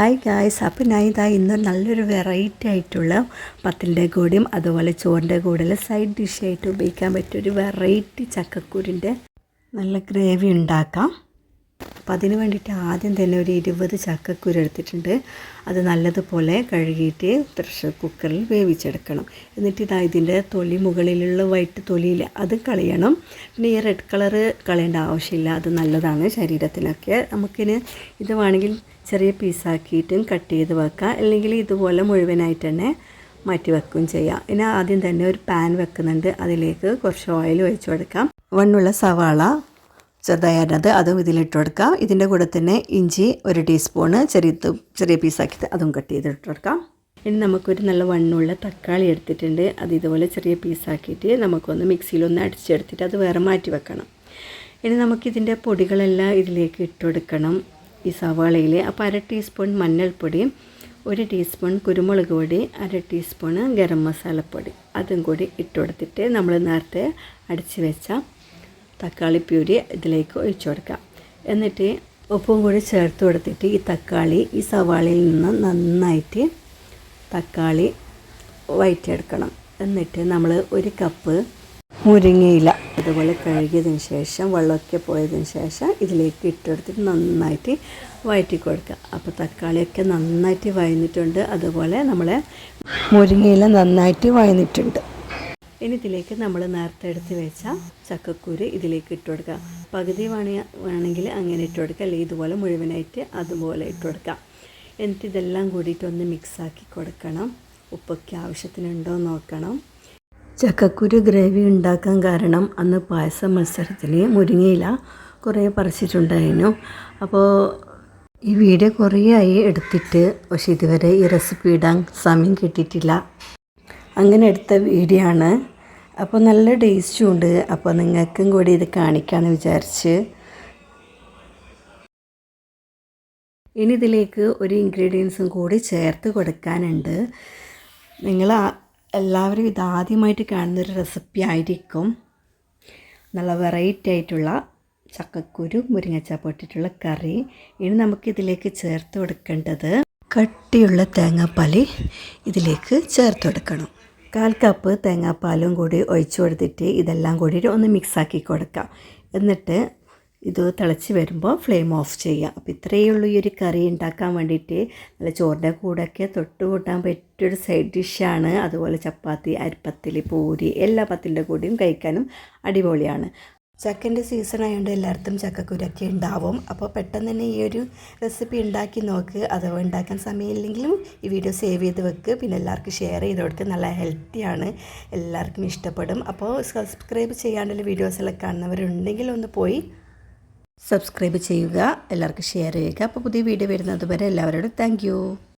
Hi guys അപ്പം ഞാൻ ഇതാ ഇന്ന് നല്ലൊരു വെറൈറ്റി ആയിട്ടുള്ള പത്തിന്റെ കൂടെയും അതുപോലെ ചോറിന്റെ കൂടെ സൈഡ് ഡിഷായിട്ട് ഉപയോഗിക്കാൻ പറ്റിയൊരു വെറൈറ്റി ചക്കക്കൂരിന്റെ നല്ല ഗ്രേവി ഉണ്ടാക്കാം. അപ്പം അതിന് വേണ്ടിയിട്ട് ആദ്യം തന്നെ ഒരു ഇരുപത് ചക്കക്കുരു എടുത്തിട്ടുണ്ട്. അത് നല്ലതുപോലെ കഴുകിയിട്ട് പ്രഷർ കുക്കറിൽ വേവിച്ചെടുക്കണം. എന്നിട്ട് ഇതാ ഇതിന്റെ തൊലി മുകളിലുള്ള വൈറ്റ് തൊലിയിൽ അത് കളയണം. പിന്നെ ഈ റെഡ് കളറ് കളയേണ്ട ആവശ്യമില്ല. അത് നല്ലതാണ് ശരീരത്തിനൊക്കെ. നമുക്കിന് ഇത് വേണമെങ്കിൽ ചെറിയ പീസാക്കിയിട്ടും കട്ട് ചെയ്ത് വെക്കാം. അല്ലെങ്കിൽ ഇതുപോലെ മുഴുവനായിട്ട് തന്നെ മാറ്റി വെക്കുകയും ചെയ്യാം. ഇനി ആദ്യം തന്നെ ഒരു പാൻ വെക്കുന്നുണ്ട്. അതിലേക്ക് കുറച്ച് ഓയിൽ ഒഴിച്ചു കൊടുക്കാം. വണ്ണുള്ള സവാള ചെറുതായത് അതും ഇതിലിട്ട് കൊടുക്കാം. ഇതിന്റെ കൂടെ തന്നെ ഇഞ്ചി ഒരു ടീസ്പൂണ് ചെറിയ ചെറിയ പീസാക്കിയിട്ട് അതും കട്ട് ചെയ്തിട്ട് കൊടുക്കാം. ഇനി നമുക്കൊരു നല്ല വണ്ണുള്ള തക്കാളി എടുത്തിട്ടുണ്ട്. അത് ഇതുപോലെ ചെറിയ പീസാക്കിയിട്ട് നമുക്കൊന്ന് മിക്സിയിലൊന്ന് അടിച്ചെടുത്തിട്ട് അത് വേറെ മാറ്റി വെക്കണം. ഇനി നമുക്കിതിന്റെ പൊടികളെല്ലാം ഇതിലേക്ക് ഇട്ട് കൊടുക്കണം. ഈ സവാളയിൽ അപ്പോൾ അര ടീസ്പൂൺ മഞ്ഞൾപ്പൊടി ഒരു ടീസ്പൂൺ കുരുമുളക് പൊടി അര ടീസ്പൂണ് ഗരം മസാലപ്പൊടി. അതും കൂടി ഇട്ടുകൊടുത്തിട്ട് നമ്മൾ നേരത്തെ അടിച്ച് വെച്ച തക്കാളി പ്യൂരി ഇതിലേക്ക് ഒഴിച്ചു കൊടുക്കാം. എന്നിട്ട് ഉപ്പും കൂടി ചേർത്ത് കൊടുത്തിട്ട് ഈ തക്കാളി ഈ സവാളയിൽ നിന്ന് നന്നായിട്ട് തക്കാളി വയറ്റിയെടുക്കണം. എന്നിട്ട് നമ്മൾ ഒരു കപ്പ് മുരിങ്ങയില അതുപോലെ കഴുകിയതിന് ശേഷം വെള്ളമൊക്കെ പോയതിന് ശേഷം ഇതിലേക്ക് ഇട്ടെടുത്തിട്ട് നന്നായിട്ട് വയറ്റി കൊടുക്കുക. അപ്പോൾ തക്കാളിയൊക്കെ നന്നായിട്ട് വയന്നിട്ടുണ്ട്. അതുപോലെ നമ്മളെ മുരിങ്ങയില നന്നായിട്ട് വയന്നിട്ടുണ്ട്. ഇനി ഇതിലേക്ക് നമ്മൾ നേരത്തെ എടുത്ത് വെച്ച ചക്കക്കൂര് ഇതിലേക്ക് ഇട്ട് കൊടുക്കുക പകുതി വേണ വേണമെങ്കിൽ അങ്ങനെ ഇട്ട് കൊടുക്കുക അല്ലെങ്കിൽ ഇതുപോലെ മുഴുവനായിട്ട് അതുപോലെ ഇട്ട് കൊടുക്കാം. എന്നിട്ട് ഇതെല്ലാം കൂടിയിട്ട് ഒന്ന് മിക്സാക്കി കൊടുക്കണം. ഉപ്പൊക്കെ ആവശ്യത്തിനുണ്ടോ നോക്കണം. ചക്കക്കുരു ഗ്രേവി ഉണ്ടാക്കാൻ കാരണം അന്ന് പായസ മത്സരത്തിൽ മുരിങ്ങയില കുറേ പറിച്ചിട്ടുണ്ടായിരുന്നു. അപ്പോൾ ഈ വീഡിയോ കുറേ ആയി എടുത്തിട്ട് പക്ഷേ ഇതുവരെ ഈ റെസിപ്പി ഇടാൻ സമയം കിട്ടിയിട്ടില്ല. അങ്ങനെ എടുത്ത വീഡിയോ ആണ്. അപ്പോൾ നല്ല ടേസ്റ്റും ഉണ്ട്. അപ്പോൾ നിങ്ങൾക്കും കൂടി ഇത് കാണിക്കാമെന്ന് വിചാരിച്ച്. ഇനി ഇതിലേക്ക് ഒരു ഇൻഗ്രീഡിയൻസും കൂടി ചേർത്ത് കൊടുക്കാനുണ്ട്. നിങ്ങൾ എല്ലാവരും ഇതാദ്യമായിട്ട് കാണുന്നൊരു റെസിപ്പി ആയിരിക്കും. നല്ല വെറൈറ്റി ആയിട്ടുള്ള ചക്കക്കുരു മുരിങ്ങച്ച പൊട്ടിട്ടുള്ള കറി. ഇനി നമുക്കിതിലേക്ക് ചേർത്ത് കൊടുക്കേണ്ടത് കട്ടിയുള്ള തേങ്ങാപ്പാൽ ഇതിലേക്ക് ചേർത്ത് കൊടുക്കണം. കാൽ കപ്പ് തേങ്ങാപ്പാലും കൂടി ഒഴിച്ചു കൊടുത്തിട്ട് ഇതെല്ലാം കൂടി ഒന്ന് മിക്സാക്കി കൊടുക്കാം. എന്നിട്ട് ഇത് തിളച്ച് വരുമ്പോൾ ഫ്ലെയിം ഓഫ് ചെയ്യുക. അപ്പോൾ ഇത്രയേ ഉള്ളൂ ഈ ഒരു കറി ഉണ്ടാക്കാൻ വേണ്ടിയിട്ട്. നല്ല ചോറിന്റെ കൂടെയൊക്കെ തൊട്ട് കൂട്ടാൻ പറ്റിയൊരു സൈഡ് ഡിഷാണ് അതുപോലെ ചപ്പാത്തി അരിപ്പത്തിൽ പൂരി എല്ലാ പത്തിന്റെ കൂടിയും കഴിക്കാനും അടിപൊളിയാണ്. ചക്കന്റെ സീസൺ ആയതുകൊണ്ട് എല്ലായിടത്തും ചക്കക്കുരൊക്കെ ഉണ്ടാവും. അപ്പോൾ പെട്ടെന്ന് തന്നെ ഈ ഒരു റെസിപ്പി ഉണ്ടാക്കി നോക്ക്. അഥവാ ഉണ്ടാക്കാൻ സമയമില്ലെങ്കിലും ഈ വീഡിയോ സേവ് ചെയ്ത് വെക്ക്. പിന്നെ എല്ലാവർക്കും ഷെയർ ചെയ്ത് കൊടുക്കുക നല്ല ഹെൽത്തിയാണ് എല്ലാവർക്കും ഇഷ്ടപ്പെടും. അപ്പോൾ സബ്സ്ക്രൈബ് ചെയ്യാണ്ടുള്ള വീഡിയോസെല്ലാം കാണുന്നവരുണ്ടെങ്കിൽ ഒന്ന് പോയി സബ്സ്ക്രൈബ് ചെയ്യുക. എല്ലാവർക്കും ഷെയർ ചെയ്യുക. അപ്പോൾ പുതിയ വീഡിയോ വരുന്നത് വരെ എല്ലാവരോടും താങ്ക്